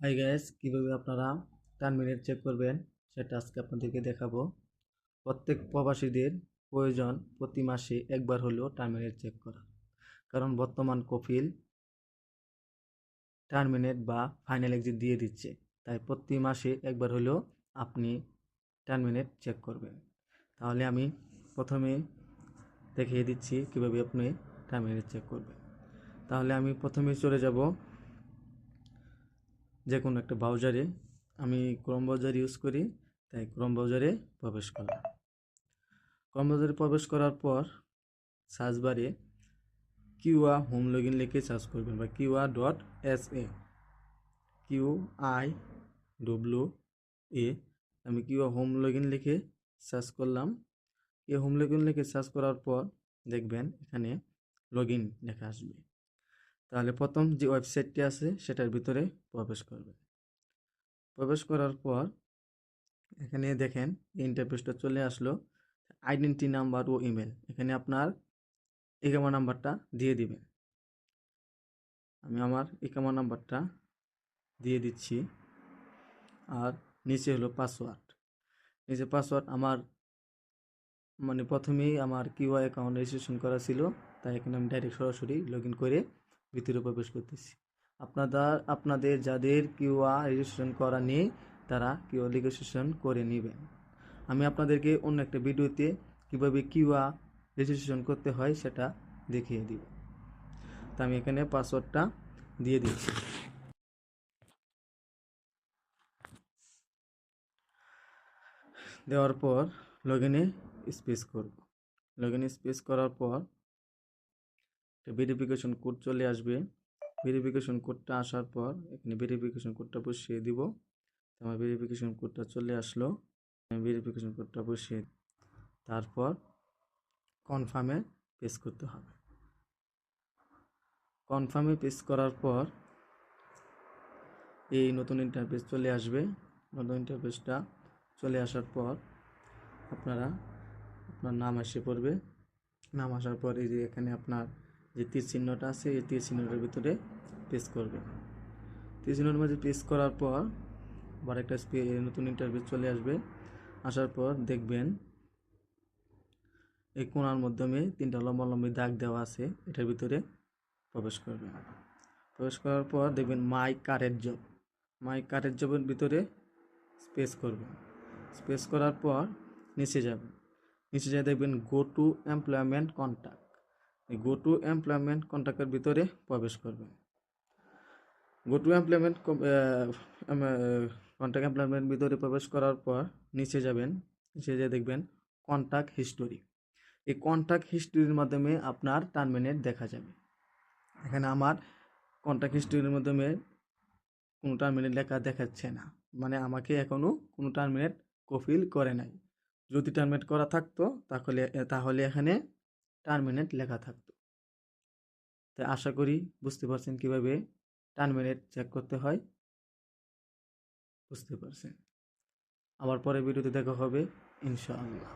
High gas কীভাবে আপনারা terminate check করবেন? সেটা আজকে আপনাদেরকে দেখাবো। প্রত্যেক প্রবাসীদের প্রয়োজন প্রতি মাসে একবার হলেও টার্মিনেট চেক করা। কারণ বর্তমান কফিল টার্মিনেট বা ফাইনাল এক্সিট দিয়ে দিচ্ছে। তাই প্রতি মাসে একবার হলেও আপনি টার্মিনেট চেক করবেন। তাহলে আমি প্রথমে দেখিয়ে দিচ্ছি কীভাবে আপনি টার্মিনেট চেক করবেন। তাহলে আমি প্রথমে চলে যাব যে কোনো একটা ব্রাউজারে আমি ক্রোম ব্রাউজার ইউজ করি, তাই ক্রম ব্রাউজারে প্রবেশ করলাম। ক্রোম ব্রাউজারে প্রবেশ করার পর সার্চ বারে কিউআ হোম লগ ইন লিখে সার্চ করবেন বা Qiwa dot S A Q I W A আমি কিউআ হোম লগ ইন লিখে সার্চ করলাম। এই হোম লগ ইন লিখে সার্চ করার পর দেখবেন এখানে লগ ইন লেখা আসবে। তাহলে প্রথম যে ওয়েবসাইটটি আছে সেটার ভিতরে প্রবেশ করবে। প্রবেশ করার পর এখানে দেখেন ইন্টারফেসটা চলে আসলো আইডেন্টি নাম্বার ও ইমেল এখানে আপনার ইকামা নাম্বারটা দিয়ে দিবেন। আমি আমার ইকামা নাম্বারটা দিয়ে দিচ্ছি। আর নিচে হলো পাসওয়ার্ড নিচে পাসওয়ার্ড আমার মানে প্রথমেই আমার কিউআই অ্যাকাউন্ট রেজিস্ট্রেশন করা ছিল, তাই এখানে আমি ডাইরেক্ট সরাসরি লগ করে ভিতরে প্রবেশ করতেছি। আপনাদের আপনাদের যাদের কিউআ রেজিস্ট্রেশন করা নেই, তারা কিউআ রেজিস্ট্রেশন করে নেবেন। আমি আপনাদেরকে অন্য একটা ভিডিওতে কীভাবে কিউআ রেজিস্ট্রেশন করতে হয় সেটা দেখিয়ে দিব। তো আমি এখানে পাসওয়ার্ডটা দিয়ে দিচ্ছি। দেওয়ার পর লগ ইনে স্পেস করব। লগ ইনে স্পেস করার পর ভেরিফিকেশন কোড চলে আসবে। ভেরিফিকেশন কোডটা আসার পর এখানে ভেরিফিকেশন কোডটা বসিয়ে দিব। আমার ভেরিফিকেশন কোডটা চলে আসলো। ভেরিফিকেশন কোডটা বসিয়ে তারপর কনফার্মে পেস করতে হবে। কনফার্মে পেস করার পর এই নতুন ইন্টারফেস চলে আসবে। নতুন ইন্টারফেসটা চলে আসার পর আপনারা, আপনার নাম এসে পড়বে। নাম আসার পর এই যে এখানে আপনার যে তীর চিহ্নটা আছে, এই তীর চিহ্নটার ভিতরে পেস করবে। তীর চিহ্নের মাঝে পেস্ট করার পর আবার একটা নতুন ইন্টারভিউ চলে আসবে। আসার পর দেখবেন এই কোনার মাধ্যমে তিনটা লম্বা লম্বি দাগ দেওয়া আছে, এটার ভিতরে প্রবেশ করবে। প্রবেশ করার পর দেখবেন মাই কারের জব মাই কারের জবের ভিতরে স্পেস করবে। স্পেস করার পর নিচে যাবে। নিচে যায় দেখবেন go to employment contact go to employment কন্ট্যাক্টের ভিতরে প্রবেশ করবেন go to employment contact employment ভিতরে প্রবেশ করার পর নিচে যাবেন, নিচে যেয়ে দেখবেন কন্ট্যাক্ট হিস্টোরি এই কন্ট্যাক্ট হিস্টোরির মাধ্যমে আপনার টার্মিনেট দেখা যাবে। এখানে আমার কন্ট্যাক্ট হিস্টোরির মাধ্যমে কোনো টার্মিনেট লেখা দেখাচ্ছে না। মানে আমাকে এখনও কোনো টার্মিনেট কফিল করে নাই। যদি টার্মিনেট করা থাকতো, তাহলে তাহলে এখানে টার্মিনেট লেখা থাকতো। তাই আশা করি বুঝতে পারছেন কীভাবে টার্মিনেট চেক করতে হয়। বুঝতে পারছেন। আবার পরে ভিডিওতে দেখা হবে। ইনশাআল্লাহ।